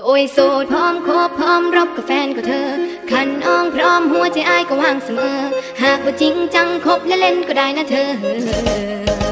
ตัวโสดพร้อมคบพร้อมรบกับแฟนก็เธอ ขันอ้องพร้อมหัวใจอ้ายก็ว่างเสมอ หากว่าจริงจังคบและเล่นก็ได้นะเธอ